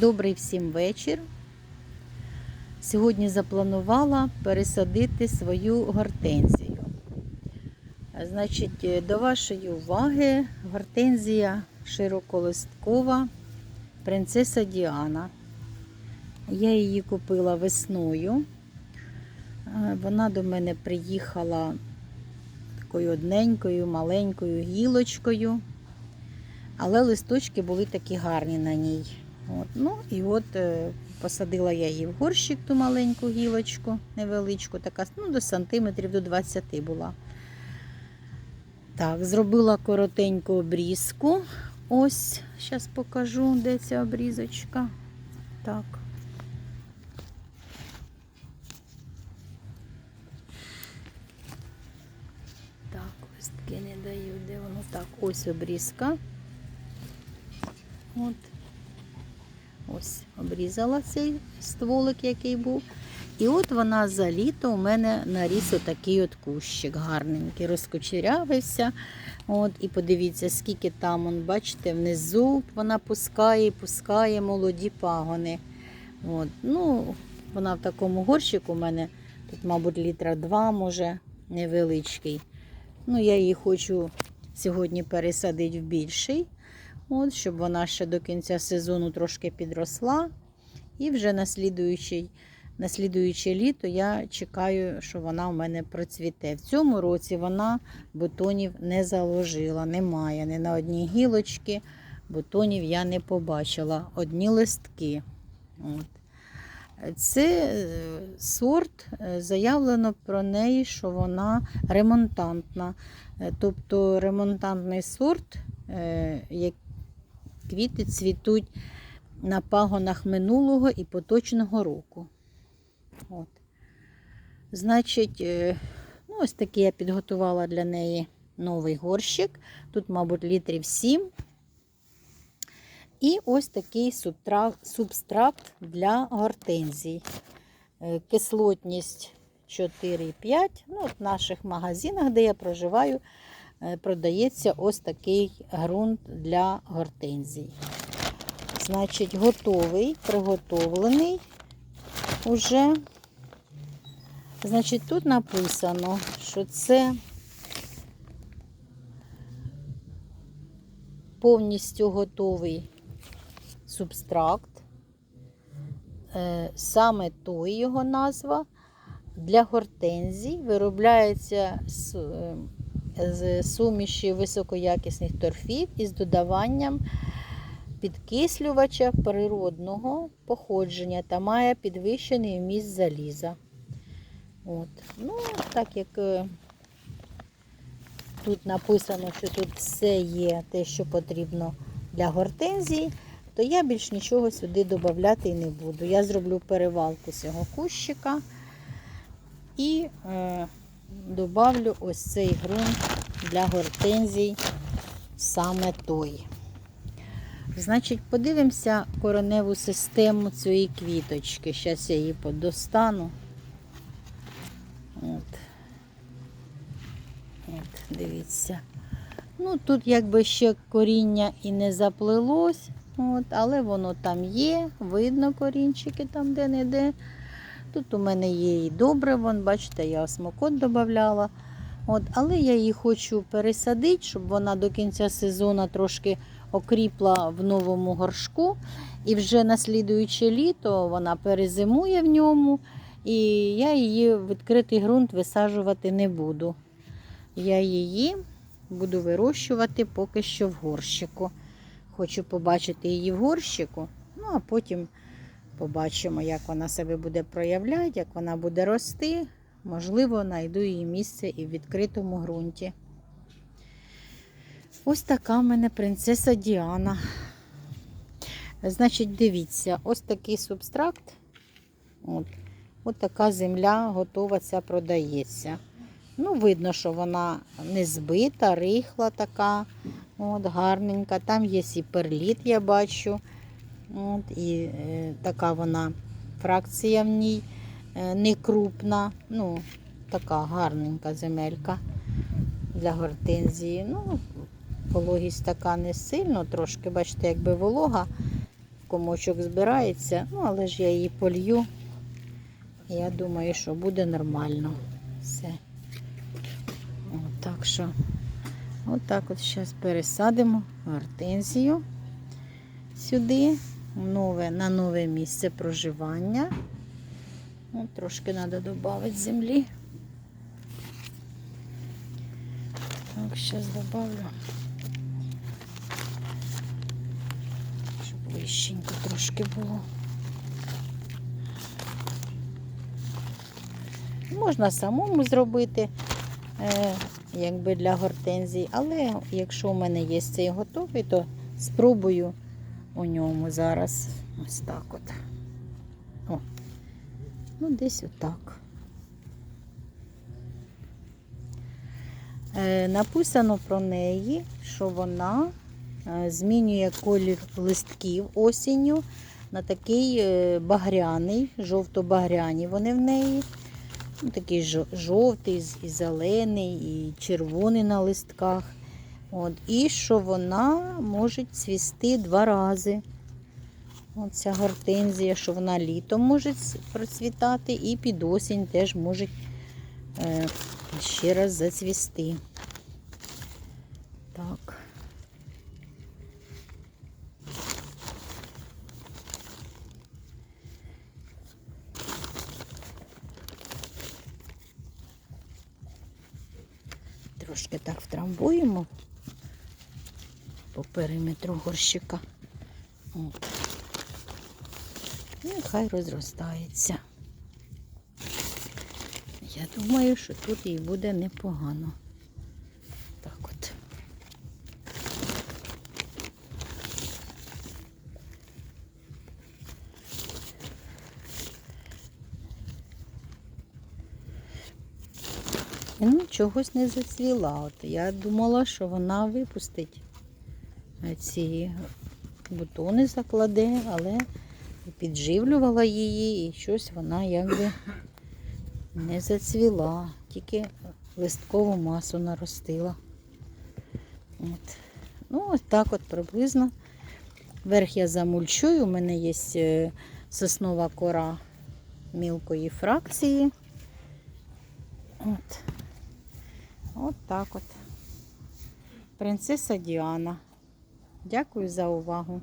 Добрий всім вечір. Сьогодні запланувала пересадити свою гортензію. Значить, е, до вашої уваги гортензія широколисткова принцеса Діана. Я її купила весною. Е, Вона до мене приїхала такою одненькою, маленькою гілочкою. Але листочки були такі гарні на ній. От. Ну і от е, посадила я її в горщик, ту маленьку гілочку, невеличку, така ну, до сантиметрів до 20 була. Так, зробила коротеньку обрізку. Ось, зараз покажу, де ця обрізочка. Так. Так, листки не даю, де воно так. Ось обрізка. От. Ось обрізала цей стволик, який був. І от вона за літо у мене наріс отакий от кущик гарненький, розкочерявився. От, І подивіться, скільки там, он, бачите, внизу вона пускає, і пускає молоді пагони. От. Ну, Вона в такому горщику у мене, тут, мабуть, літра два, може, невеличкий. Ну, Я її хочу сьогодні пересадити в більший. От, щоб вона ще до кінця сезону трошки підросла. І вже на слідуючий, на слідуюче літо я чекаю, що вона у мене процвіте. В цьому році вона бутонів не заложила, немає ні на одній гілочці. Бутонів я не побачила. Одні листки. От. Це е, сорт, е, заявлено про неї, що вона ремонтантна. Е, Тобто ремонтантний сорт, квіти цвітуть на пагонах минулого і поточного року. От. Значить, е, ну, ось такий я підготувала для неї новий горщик. Тут, мабуть, літрів 7. І ось такий субстракт для гортензій. Е, Кислотність 4,5. Ну, от в наших магазинах, де я проживаю, продається ось такий ґрунт для гортензій. Значить, готовий, приготовлений уже. Значить, тут написано, що це повністю готовий субстракт. Е, Саме той його назва для гортензій виробляється з, суміші високоякісних торфів із додаванням підкислювача природного походження та має підвищений вміст заліза. От. Ну, так як е, тут написано, що тут все є те, що потрібно для гортензії, то я більш нічого сюди додати і не буду. Я зроблю перевалку цього кущика і е, добавлю ось цей ґрунт для гортензій, саме той. Значить, подивимося кореневу систему цієї квіточки. Зараз я її подостану. От. От, дивіться. Ну, тут якби ще коріння і не заплилось, от, але воно там є, видно корінчики там де-не-де. Тут у мене є і добре, вон, бачите, я осмокот додавала. От, але я її хочу пересадити, щоб вона до кінця сезону трошки окріпла в новому горшку. І вже на слідуюче літо вона перезимує в ньому. І я її в відкритий ґрунт висаджувати не буду. Я її буду вирощувати поки що в горщику. Хочу побачити її в горщику, ну а потім побачимо, як вона себе буде проявляти, як вона буде рости. Можливо, знайду її місце і в відкритому ґрунті. Ось така в мене принцеса Діана. Значить, дивіться, ось такий субстракт. От. От така земля готова ця продається. Ну, видно, що вона не збита, рихла така, от, гарненька. Там є і перліт, я бачу. От, і е, така вона фракція в ній е, не крупна. Ну, така гарненька земелька для гортензії. Ну, вологість така не сильно, трошки, бачите, якби волога. Комочок збирається, ну але ж я її полью. Я думаю, що буде нормально. Все. От, так що, от от зараз пересадимо гортензію сюди, нове, на нове місце проживання. От, трошки треба додати землі. Так, зараз добавлю. Щоб вищенько трошки було. Можна самому зробити, е, якби для гортензій, але якщо у мене є цей готовий, то спробую у ньому зараз ось так от. О, ну десь отак. Е, написано про неї, що вона е, змінює колір листків осінню на такий е, багряний, жовто-багряні вони в неї. Ну, такий жовтий, і зелений, і червоний на листках. От. І що вона може цвісти два рази. Оця гортензія, що вона літом може процвітати, і під осінь теж може е, ще раз зацвісти. Так. Трошки так втрамбуємо по периметру горщика. От. І хай розростається. Я думаю, що тут їй буде непогано. Так от. Ну, чогось не зацвіла. От я думала, що вона випустить ці бутони закладе, але підживлювала її і щось вона якби не зацвіла, тільки листкову масу наростила. От. Ну, ось так от приблизно. Верх я замульчую, у мене є е, соснова кора мілкої фракції. От. От так от. Принцеса Діана. Дякую за увагу.